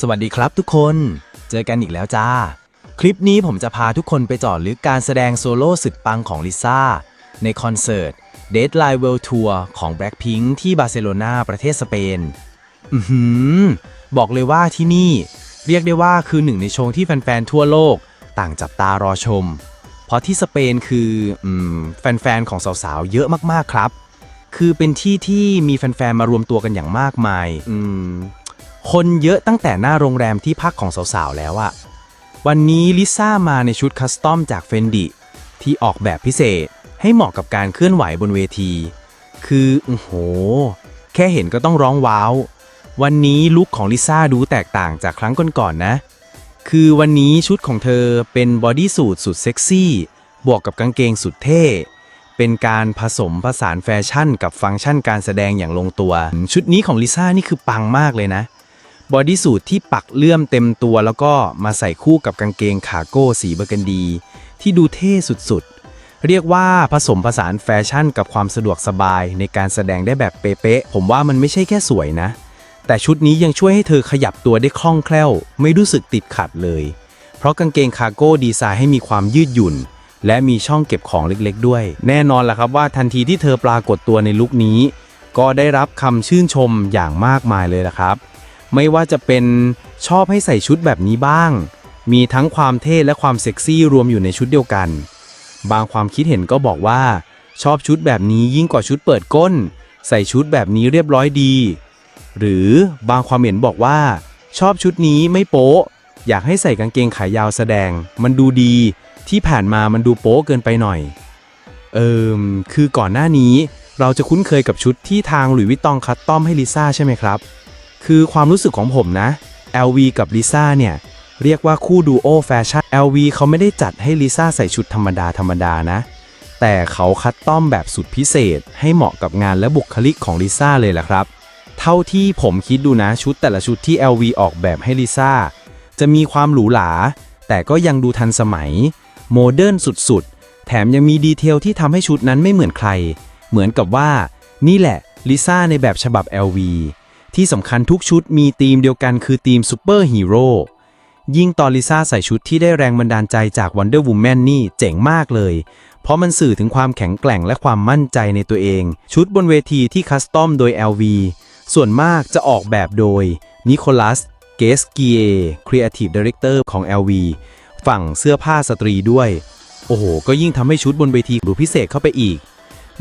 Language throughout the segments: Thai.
สวัสดีครับทุกคน เจอกันอีกแล้วจ้า คลิปนี้ผมจะพาทุกคนไปจอดลึกการแสดงโซโล่สุดปังของลิซ่า ในคอนเสิร์ต Deadline World Tour ของ Blackpink ที่บาร์เซโลนาประเทศสเปน อือหือ บอกเลยว่าที่นี่ เรียกได้ว่าคือหนึ่งในโชว์ที่แฟนๆ ทั่วโลก ต่างจับตารอชม เพราะที่สเปนคืออืมแฟนๆ ของสาวๆ เยอะมากๆ ครับ คือเป็นที่ที่มีแฟนๆ มารวมตัวกันอย่างมากมาย อืม คนเยอะตั้งแต่หน้าโรงแรมที่พักของสาวๆ แล้วอะวันนี้ลิซ่ามาในชุดคัสตอมจากเฟนดิที่ออกแบบพิเศษให้เหมาะกับการเคลื่อนไหวบนเวที คือโอ้โห แค่เห็นก็ต้องร้องว้าว วันนี้ลุคของลิซ่าดูแตกต่างจากครั้งก่อนๆนะคือวันนี้ชุดของเธอเป็นบอดี้สูทสุดเซ็กซี่ บวกกับกางเกงสุดเท่ เป็นการผสมผสานแฟชั่นกับฟังก์ชันการแสดงอย่างลงตัว ชุดนี้ของลิซ่านี่คือปังมากเลยนะ บอดี้สูทที่ปักเลื่อมเต็มตัวแล้วก็มาใส่คู่กับกางเกงขาโก้สีเบอร์กันดี ที่ดูเท่สุดๆ เรียกว่าผสมผสานแฟชั่นกับความสะดวกสบายในการแสดงได้แบบเป๊ะๆ ผมว่ามันไม่ใช่แค่สวยนะ แต่ชุดนี้ยังช่วยให้เธอขยับตัวได้คล่องแคล่ว ไม่รู้สึกติดขัดเลย เพราะกางเกงคาร์โก้ดีไซน์ให้มีความยืดหยุ่น และมีช่องเก็บของเล็กๆ ด้วย แน่นอนล่ะครับว่าทันทีที่เธอปรากฏตัวในลุคนี้ ก็ได้รับคำชื่นชมอย่างมากมายเลยละครับ ไม่ว่าจะเป็นชอบให้ใส่ชุดแบบนี้บ้าง มีทั้งความเท่และความเซ็กซี่รวมอยู่ในชุดเดียวกัน บางความคิดเห็นก็บอกว่า ชอบชุดแบบนี้ยิ่งกว่าชุดเปิดก้น ใส่ชุดแบบนี้เรียบร้อยดี หรือบางความเห็นบอกว่า ชอบชุดนี้ไม่โป๊ะ อยากให้ใส่กางเกงขายาวแสดง มันดูดี ที่ผ่านมามันดูโป๊ะเกินไปหน่อย เอิมคือก่อนหน้านี้เราจะคุ้นเคยกับชุดที่ทางหลุยส์วิตตองคัสตอมให้ลิซ่าใช่ไหมครับ คือความรู้สึกของผมนะ LV กับลิซ่าเนี่ย เรียกว่าคู่ดูโอแฟชั่น LV เขาไม่ได้จัดให้ลิซ่าใส่ชุดธรรมดาธรรมดานะ แต่เขาคัดต้อมแบบสุดพิเศษ ให้เหมาะกับงานและบุคลิกของลิซ่าเลยแหละครับ เท่าที่ผมคิดดูนะชุดแต่ละชุดที่ LV ออกแบบให้ลิซ่าจะมีความหรูหรา แต่ก็ยังดูทันสมัย โมเดิร์นสุดๆ แถมยังมีดีเทลที่ทำให้ชุดนั้นไม่เหมือนใคร เหมือนกับว่า นี่แหละลิซ่าในแบบฉบับ LV ที่สำคัญทุกชุดมีธีมเดียวกันคือธีมซูเปอร์ฮีโร่ยิ่งตอนลิซ่าใส่ชุดที่ได้แรงบันดาลใจจาก Wonder Woman นี่เจ๋งมากเลย เพราะมันสื่อถึงความแข็งแกร่งและความมั่นใจในตัวเอง ชุดบนเวทีที่คัสตอมโดย LV ส่วนมากจะออกแบบโดยนิโคลัสเกสเกีย Creative Director ของ LV ฝั่งเสื้อผ้าสตรีด้วย โอ้โห ก็ยิ่งทำให้ชุดบนเวทีดูพิเศษเข้าไปอีก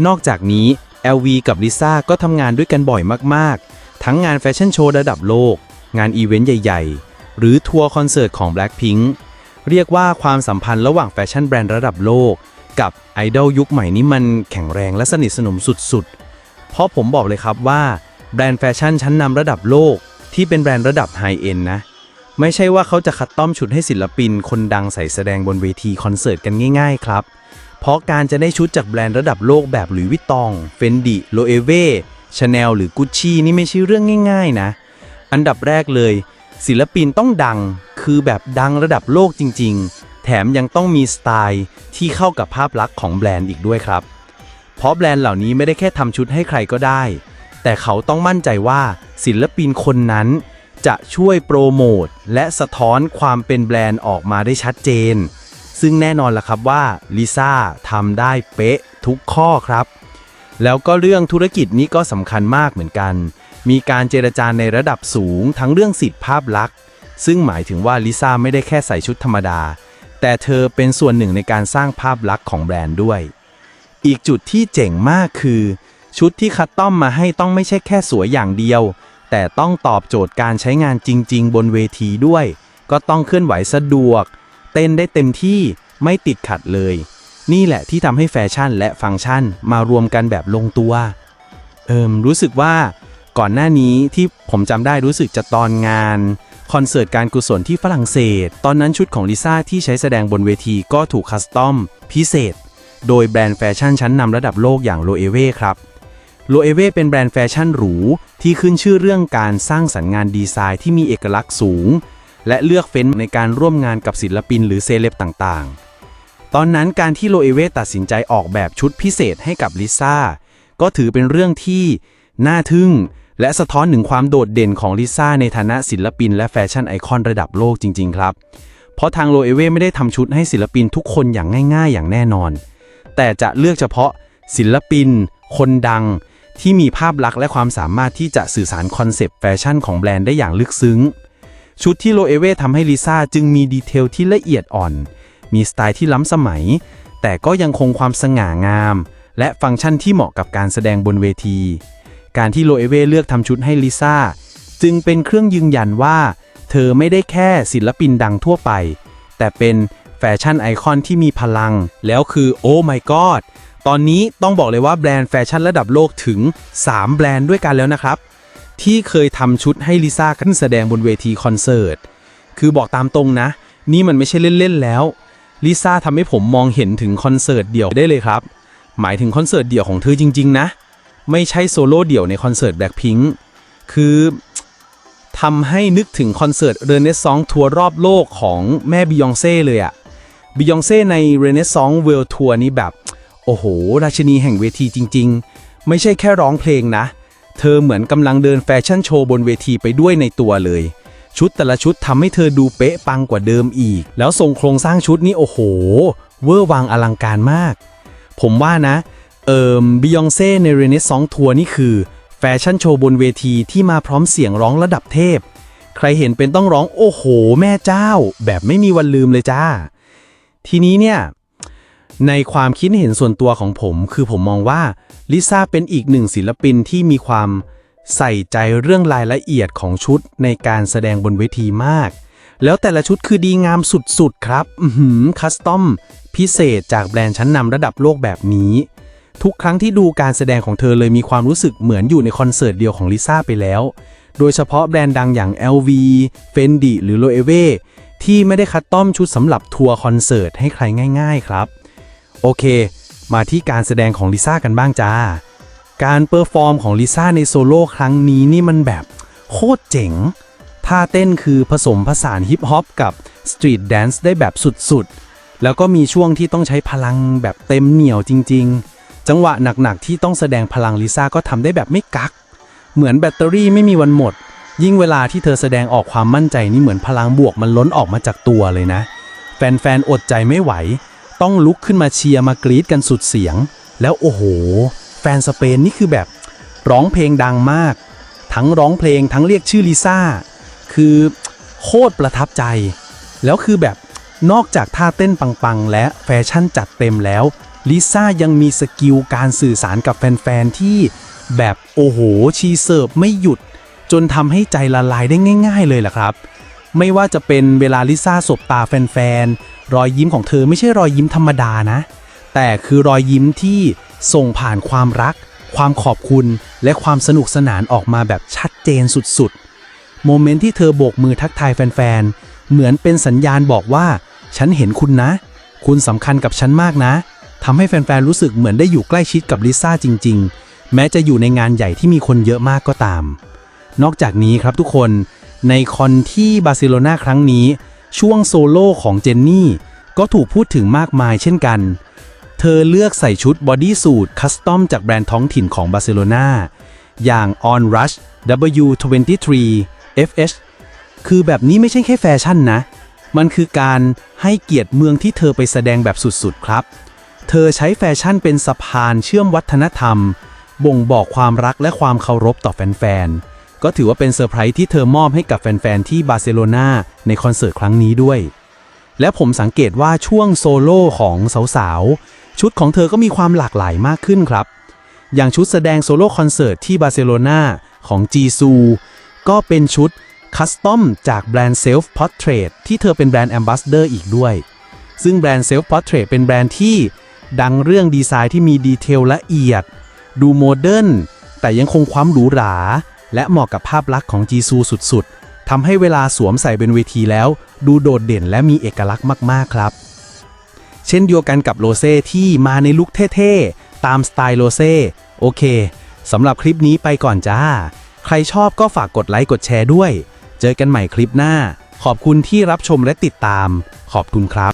นอกจากนี้ LV กับลิซ่าก็ทำงานด้วยกันบ่อยมากๆ ทั้งงานแฟชั่นโชว์ระดับโลก งานอีเวนต์ใหญ่ ๆ หรือทัวร์คอนเสิร์ตของ Blackpink เรียกว่าความสัมพันธ์ระหว่างแฟชั่นแบรนด์ระดับโลก กับไอดอลยุคใหม่นี้มันแข็งแรงและสนิทสนมสุดๆ เพราะผมบอกเลยครับว่าแบรนด์แฟชั่นชั้นนำระดับโลก ที่เป็นแบรนด์ระดับไฮเอ็นนะ ไม่ใช่ว่าเขาจะคัดต้อมชุดให้ศิลปิน คนดังใส่แสดงบนเวทีคอนเสิร์ตกันง่ายๆครับ เพราะการจะได้ชุดจากแบรนด์ระดับโลกแบบหลุยส์วิตตองเฟนดิโลเอเว ชาแนลหรือกุชชี่นี่ไม่ใช่เรื่องง่าย ๆ นะ อันดับแรกเลย ศิลปินต้องดัง คือแบบดังระดับโลกจริง ๆ แถมยังต้องมีสไตล์ที่เข้ากับภาพลักษณ์ของแบรนด์อีกด้วยครับ เพราะแบรนด์เหล่านี้ไม่ได้แค่ทำชุดให้ใครก็ได้ แต่เขาต้องมั่นใจว่าศิลปินคนนั้น จะช่วยโปรโมทและสะท้อนความเป็นแบรนด์ออกมาได้ชัดเจน ซึ่งแน่นอนล่ะครับว่าลิซ่าทำได้เป๊ะทุกข้อครับ แล้วก็เรื่องธุรกิจนี้ก็สำคัญมากเหมือนกัน มีการเจรจาในระดับสูงทั้งเรื่องสิทธิภาพลักษณ์ ซึ่งหมายถึงว่าลิซ่าไม่ได้แค่ใส่ชุดธรรมดา แต่เธอเป็นส่วนหนึ่งในการสร้างภาพลักษณ์ของแบรนด์ด้วย อีกจุดที่เจ๋งมากคือ ชุดที่คัดต้อมมาให้ต้องไม่ใช่แค่สวยอย่างเดียว แต่ต้องตอบโจทย์การใช้งานจริง ๆ บนเวทีด้วย ก็ต้องเคลื่อนไหวสะดวก เต้นได้เต็มที่ไม่ติดขัดเลย นี่แหละที่ทำให้แฟชั่นและฟังก์ชันมารวมกันแบบลงตัว เอิมรู้สึกว่าก่อนหน้านี้ที่ผมจำได้รู้สึกจะตอนงาน คอนเสิร์ตการกุศลที่ฝรั่งเศส ตอนนั้นชุดของลิซ่าที่ใช้แสดงบนเวทีก็ถูกคัสตอมพิเศษ โดยแบรนด์แฟชั่นชั้นนำระดับโลกอย่างโลเอเวครับโลเอเวเป็นแบรนด์แฟชั่นหรู ที่ขึ้นชื่อเรื่องการสร้างสรรค์งานดีไซน์ที่มีเอกลักษณ์สูง และเลือกเฟ้นในการร่วมงานกับศิลปินหรือเซเลบต่างๆ ตอนนั้นการที่โลเอเวตัดสินใจออกแบบชุดพิเศษให้กับลิซ่าก็ถือเป็นเรื่องที่น่าทึ่ง และสะท้อนถึงความโดดเด่นของลิซ่าในฐานะศิลปิน และแฟชั่นไอคอนระดับโลกจริง ๆ ครับ เพราะทางโลเอเวไม่ได้ทำชุดให้ศิลปินทุกคนอย่างง่าย ๆ อย่างแน่นอน แต่จะเลือกเฉพาะศิลปิน คนดัง ที่มีภาพลักษณ์และความสามารถที่จะสื่อสารคอนเซปต์แฟชั่นของแบรนด์ได้อย่างลึกซึ้ง ชุดที่โลเอเวทำให้ลิซ่าจึงมีดีเทลที่ละเอียดอ่อน มีสไตล์ที่ล้ำสมัย แต่ก็ยังคงความสง่างาม และฟังก์ชันที่เหมาะกับการแสดงบนเวที การที่โลเอเวเลือกทำชุดให้ลิซ่าจึงเป็นเครื่องยืนยันว่า เธอไม่ได้แค่ศิลปินดังทั่วไป แต่เป็นแฟชั่นไอคอนที่มีพลัง แล้วคือโอ้ my god ตอนนี้ต้องบอกเลยว่าแบรนด์แฟชั่นระดับโลกถึง 3 แบรนด์ด้วยกันแล้วนะครับ ที่เคยทำชุดให้ลิซ่าขึ้นแสดงบนเวทีคอนเสิร์ต คือบอกตามตรงนะ นี่มันไม่ใช่เล่น ๆ แล้ว ลิซ่าทำให้ผมมองเห็นถึงคอนเสิร์ตเดี่ยวได้เลยครับ หมายถึงคอนเสิร์ตเดี่ยวของเธอจริง ๆ นะ ไม่ใช่โซโล่เดี่ยวในคอนเสิร์ตแบล็คพิงค์คือทำให้นึกถึงคอนเสิร์ตเรเนซองทัวร์รอบโลกของแม่บิยองเซ่เลยอะบิยองเซ่ในเรเนซองเวิลด์ทัวร์นี้แบบ โอ้โห ราชินีแห่งเวทีจริง ๆ ไม่ใช่แค่ร้องเพลงนะ เธอเหมือนกำลังเดินแฟชั่นโชว์บนเวทีไปด้วยในตัวเลย ชุดแต่ละชุดทำให้เธอดูเป๊ะปังกว่าเดิมอีก แล้วทรงโครงสร้างชุดนี้โอ้โห เวอร์วังอลังการมาก ผมว่านะ เอ่อบิยองเซ่ในเรเนซองทัวร์นี่คือ แฟชั่นโชว์บนเวทีที่มาพร้อมเสียงร้องระดับเทพ ใครเห็นเป็นต้องร้องโอ้โห แม่เจ้า แบบไม่มีวันลืมเลยจ้า ทีนี้เนี่ยในความคิดเห็นส่วนตัวของผม คือผมมองว่าลิซ่าเป็นอีกหนึ่งศิลปินที่มีความ ใส่ใจเรื่องรายละเอียดของชุดในการแสดงบนเวทีมาก แล้วแต่ละชุดคือดีงามสุดๆครับอือหือคัสตอมพิเศษจากแบรนด์ชั้นนำระดับโลกแบบนี้ ทุกครั้งที่ดูการแสดงของเธอเลยมีความรู้สึกเหมือนอยู่ในคอนเสิร์ตเดียวของลิซ่าไปแล้ว โดยเฉพาะแบรนด์ดังอย่าง LV, Fendi หรือ Loewe ที่ไม่ได้คัดต้อมชุดสำหรับทัวร์คอนเสิร์ตให้ใครง่าย ๆ ครับ โอเค มาที่การแสดงของลิซ่ากันบ้างจ้า การเปอร์ฟอร์มของลิซ่าในโซโล่ครั้งนี้นี่มันแบบโคตรเจ๋ง ท่าเต้นคือผสมผสานฮิปฮอปกับสตรีทแดนซ์ได้แบบสุดๆ แล้วก็มีช่วงที่ต้องใช้พลังแบบเต็มเหนียวจริง ๆ จังหวะหนักๆ ที่ต้องแสดงพลังลิซ่าก็ทำได้แบบไม่กัก เหมือนแบตเตอรี่ไม่มีวันหมด ยิ่งเวลาที่เธอแสดงออกความมั่นใจนี่เหมือนพลังบวกมันล้นออกมาจากตัวเลยนะ แฟนๆ อดใจไม่ไหว ต้องลุกขึ้นมาเชียร์มากรี๊ดกันสุดเสียง แล้วโอ้โห แฟนสเปนนี่คือแบบร้องเพลงดังมาก ทั้งร้องเพลงทั้งเรียกชื่อลิซ่า คือโคตรประทับใจ แล้วคือแบบนอกจากท่าเต้นปังๆ และแฟชั่นจัดเต็มแล้วลิซ่ายังมีสกิลการสื่อสารกับแฟนๆ ที่แบบโอ้โห ชีเสิร์ฟไม่หยุด จนทำให้ใจละลายได้ง่าย ๆ เลยล่ะครับ ไม่ว่าจะเป็นเวลาลิซ่าสบตาแฟนๆ รอยยิ้มของเธอไม่ใช่รอยยิ้มธรรมดานะ แต่คือรอยยิ้มที่ ส่งผ่านความรัก ความขอบคุณ และความสนุกสนานออกมาแบบชัดเจนสุดๆ โมเมนต์ที่เธอโบกมือทักทายแฟนๆ เหมือนเป็นสัญญาณบอกว่า ฉันเห็นคุณนะ คุณสำคัญกับฉันมากนะ ทำให้แฟนๆ รู้สึกเหมือนได้อยู่ใกล้ชิดกับลิซ่าจริงๆ แม้จะอยู่ในงานใหญ่ที่มีคนเยอะมากก็ตาม นอกจากนี้ครับทุกคน ในคอนที่บาร์เซโลนาครั้งนี้ ช่วงโซโล่ของเจนนี่ก็ถูกพูดถึงมากมายเช่นกัน เธอเลือกใส่ชุดบอดี้สูทคัสตอมจากแบรนด์ท้องถิ่นของบาร์เซโลนาอย่าง On Rush W23 FH คือแบบนี้ไม่ใช่แค่แฟชั่นนะ มันคือการให้เกียรติเมืองที่เธอไปแสดงแบบสุดๆครับ เธอใช้แฟชั่นเป็นสะพานเชื่อมวัฒนธรรม บ่งบอกความรักและความเคารพต่อแฟนๆ ก็ถือว่าเป็นเซอร์ไพรส์ที่เธอมอบให้กับแฟนๆ ที่บาร์เซโลนาในคอนเสิร์ตครั้งนี้ด้วย และผมสังเกตว่าช่วงโซโล่ของสาวๆ ชุดของเธอก็มีความหลากหลายมากขึ้นครับ อย่างชุดแสดงโซโล่คอนเสิร์ตที่บาร์เซโลนาของจีซู ก็เป็นชุดคัสตอมจากแบรนด์เซลฟ์พอร์เทรตที่เธอเป็นแบรนด์แอมบาสเดอร์อีกด้วย ซึ่งแบรนด์เซลฟ์พอร์เทรตเป็นแบรนด์ที่ดังเรื่องดีไซน์ที่มีดีเทลละเอียด ดูโมเดิร์นแต่ยังคงความหรูหรา และเหมาะกับภาพลักษณ์ของจีซูสุดๆทำให้เวลาสวมใส่เป็นเวทีแล้ว ดูโดดเด่นและมีเอกลักษณ์มากๆครับ เช่นเดียวกันกับโรเซ่ที่มาในลุคเท่ๆ ตามสไตล์โรเซ่โอเคสำหรับคลิปนี้ไปก่อนจ้า ใครชอบก็ฝากกดไลค์กดแชร์ด้วย เจอกันใหม่คลิปหน้า ขอบคุณที่รับชมและติดตาม ขอบคุณครับ